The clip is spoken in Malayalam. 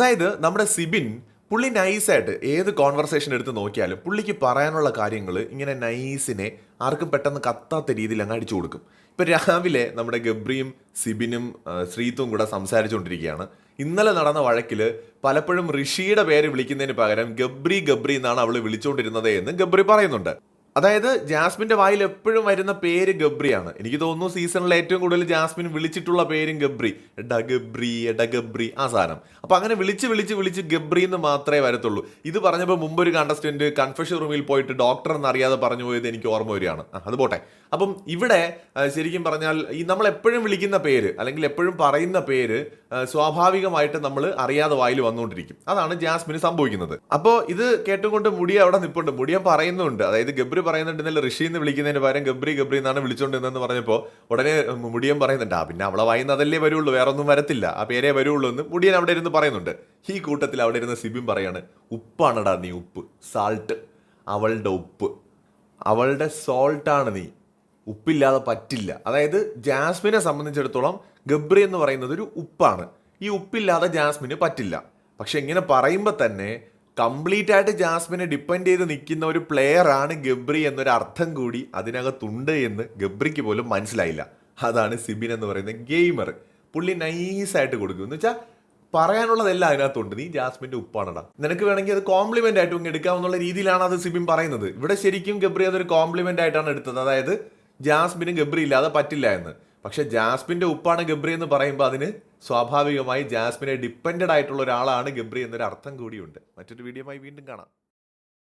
അതായത് നമ്മുടെ സിബിൻ പുള്ളി നൈസായിട്ട് ഏത് കോൺവെർസേഷൻ എടുത്ത് നോക്കിയാലും പുള്ളിക്ക് പറയാനുള്ള കാര്യങ്ങൾ ഇങ്ങനെ നൈസിനെ ആർക്കും പെട്ടെന്ന് കത്താത്ത രീതിയിൽ അങ്ങ് അടിച്ചു കൊടുക്കും. ഇപ്പം രാവിലെ നമ്മുടെ ഗബ്രിയും സിബിനും ശ്രീത്തും കൂടെ സംസാരിച്ചുകൊണ്ടിരിക്കുകയാണ്. ഇന്നലെ നടന്ന വഴക്കിൽ പലപ്പോഴും ഋഷിയുടെ പേര് വിളിക്കുന്നതിന് പകരം ഗബ്രി ഗബ്രി എന്നാണ് അവൾ വിളിച്ചുകൊണ്ടിരുന്നത് എന്ന് ഗബ്രി പറയുന്നുണ്ട്. അതായത് ജാസ്മിന്റെ വായിൽ എപ്പോഴും വരുന്ന പേര് ഗബ്രിയാണ്. എനിക്ക് തോന്നുന്നു സീസണിൽ ഏറ്റവും കൂടുതൽ ജാസ്മിൻ വിളിച്ചിട്ടുള്ള പേരും ഗബ്രി. എടാ ഗബ്രി എടാ ഗബ്രി ആ സാധനം. അപ്പൊ അങ്ങനെ വിളിച്ച് വിളിച്ച് വിളിച്ച് ഗബ്രി എന്ന് മാത്രമേ വരത്തുള്ളൂ. ഇത് പറഞ്ഞപ്പോൾ മുമ്പ് ഒരു കണ്ടസ്റ്റന്റ് കൺഫെഷൻ റൂമിൽ പോയിട്ട് ഡോക്ടർ എന്നറിയാതെ പറഞ്ഞു പോയത് എനിക്ക് ഓർമ്മ വരികയാണ്. അത് പോട്ടെ. അപ്പം ഇവിടെ ശരിക്കും പറഞ്ഞാൽ ഈ നമ്മൾ എപ്പോഴും വിളിക്കുന്ന പേര് അല്ലെങ്കിൽ എപ്പോഴും പറയുന്ന പേര് സ്വാഭാവികമായിട്ട് നമ്മൾ അറിയാതെ വായിൽ വന്നുകൊണ്ടിരിക്കും. അതാണ് ജാസ്മിന് സംഭവിക്കുന്നത്. അപ്പോൾ ഇത് കേട്ടുകൊണ്ട് മുടിയ അവിടെ നിൽപ്പുണ്ട് മുടിയ പറയുന്നുണ്ട്. അതായത് ഗബ്രി പറയുന്നുണ്ട് ഇന്നലെ ഋഷി എന്ന് വിളിക്കുന്നതിന് പകരം ഗബ്രി ഗബ്രി എന്നാണ് വിളിച്ചുകൊണ്ടിരുന്നതെന്ന് പറഞ്ഞപ്പോൾ ഉടനെ മുടിയൻ പറയുന്നുണ്ട് ആ പിന്നെ അവളെ വായിന്ന് അതല്ലേ വരുള്ളൂ വേറെ ഒന്നും വരത്തില്ല ആ പേരേ വരുള്ളൂ എന്ന് മുടിയൻ അവിടെ ഇരുന്ന് പറയുന്നുണ്ട്. ഈ കൂട്ടത്തിൽ അവിടെ ഇരുന്ന് സിബിൻ പറയാണ് ഉപ്പാണടാ നീ ഉപ്പ് സാൾട്ട് അവളുടെ ഉപ്പ് അവളുടെ സോൾട്ടാണ് നീ ഉപ്പില്ലാതെ പറ്റില്ല. അതായത് ജാസ്മിനെ സംബന്ധിച്ചിടത്തോളം ഗബ്രി എന്ന് പറയുന്നത് ഒരു ഉപ്പാണ്. ഈ ഉപ്പില്ലാതെ ജാസ്മിന് പറ്റില്ല. പക്ഷെ ഇങ്ങനെ പറയുമ്പോൾ തന്നെ കംപ്ലീറ്റ് ആയിട്ട് ജാസ്മിനെ ഡിപ്പെൻഡ് ചെയ്ത് നിൽക്കുന്ന ഒരു പ്ലെയർ ആണ് ഗബ്രി എന്നൊരു അർത്ഥം കൂടി അതിനകത്തുണ്ട് എന്ന് ഗബ്രിക്ക് പോലും മനസ്സിലായില്ല. അതാണ് സിബിൻ എന്ന് പറയുന്ന ഗെയിമർ പുള്ളി നൈസായിട്ട് കൊടുക്കും. എന്ന് വെച്ചാൽ പറയാനുള്ളതെല്ലാം അതിനകത്തുണ്ട്. നീ ജാസ്മിന്റെ ഉപ്പാണടാ. നിനക്ക് വേണമെങ്കിൽ അത് കോംപ്ലിമെന്റ് ആയിട്ടും എടുക്കാം എന്നുള്ള രീതിയിലാണ് അത് സിബിൻ പറയുന്നത്. ഇവിടെ ശരിക്കും ഗബ്രി അതൊരു കോംപ്ലിമെന്റ് ആയിട്ടാണ് എടുത്തത്. അതായത് ജാസ്മിനും ഗബ്രി ഇല്ലാതെ പറ്റില്ല എന്ന്. പക്ഷെ ജാസ്മിന്റെ ഉപ്പാണ് ഗബ്രി എന്ന് പറയുമ്പോൾ അതിന് സ്വാഭാവികമായി ജാസ്മിനെ ഡിപ്പെൻഡഡ് ആയിട്ടുള്ള ഒരാളാണ് ഗബ്രി എന്നൊരു അർത്ഥം കൂടിയുണ്ട്. മറ്റൊരു വീഡിയോയുമായി വീണ്ടും കാണാം.